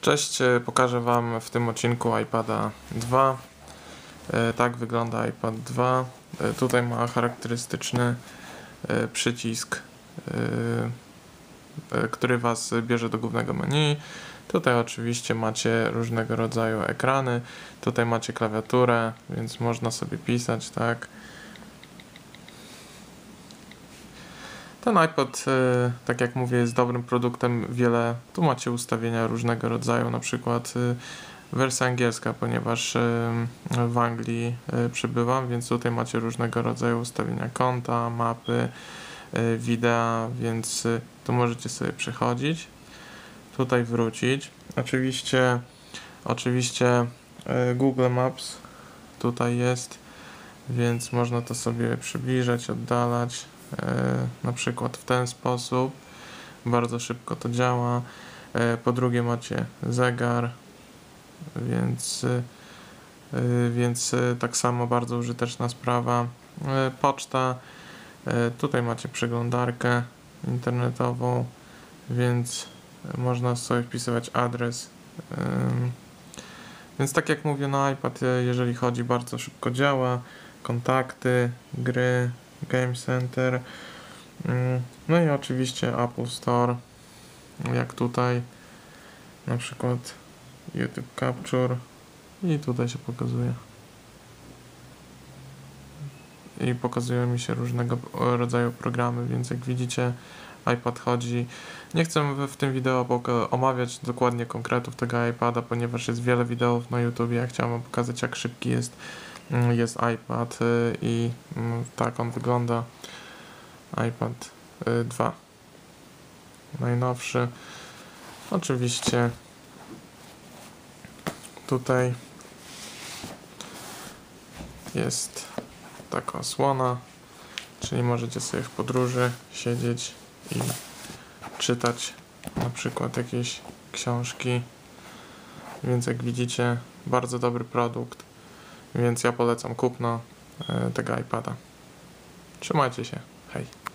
Cześć, e, pokażę Wam w tym odcinku iPada 2. E, Tak wygląda iPad 2. E, Tutaj ma charakterystyczny przycisk, który Was bierze do głównego menu. Tutaj oczywiście macie różnego rodzaju ekrany. Tutaj macie klawiaturę, więc można sobie pisać, tak. Ten iPod, e, tak jak mówię, jest dobrym produktem. Wiele, tu macie ustawienia różnego rodzaju, na przykład e, wersja angielska, ponieważ e, w Anglii przebywam, więc tutaj macie różnego rodzaju ustawienia konta, mapy, wideo, więc tu możecie sobie przechodzić, tutaj wrócić. Oczywiście, oczywiście Google Maps tutaj jest, więc można to sobie przybliżać, oddalać na przykład w ten sposób. Bardzo szybko to działa. E, Po drugie macie zegar, więc, e, e, więc e, tak samo bardzo użyteczna sprawa. E, Poczta. E, Tutaj macie przeglądarkę internetową, więc można sobie wpisywać adres. Więc tak jak mówię, no iPad, e, jeżeli chodzi, bardzo szybko działa. Kontakty, gry, Game Center. Mm, No i oczywiście Apple Store, jak tutaj, na przykład YouTube Capture i tutaj się pokazuje. I pokazują mi się różnego rodzaju programy, więc jak widzicie, iPad chodzi. Nie chcę w, tym wideo omawiać dokładnie konkretów tego iPada, ponieważ jest wiele wideów na YouTube. Ja chciałem pokazać, jak szybki jest, mm, jest iPad y, i mm, tak on wygląda. iPad y, 2. Najnowszy. Oczywiście tutaj jest taka osłona, czyli możecie sobie w podróży siedzieć i czytać na przykład jakieś książki. Więc jak widzicie, bardzo dobry produkt, więc ja polecam kupno e, tego iPada. Trzymajcie się, hej.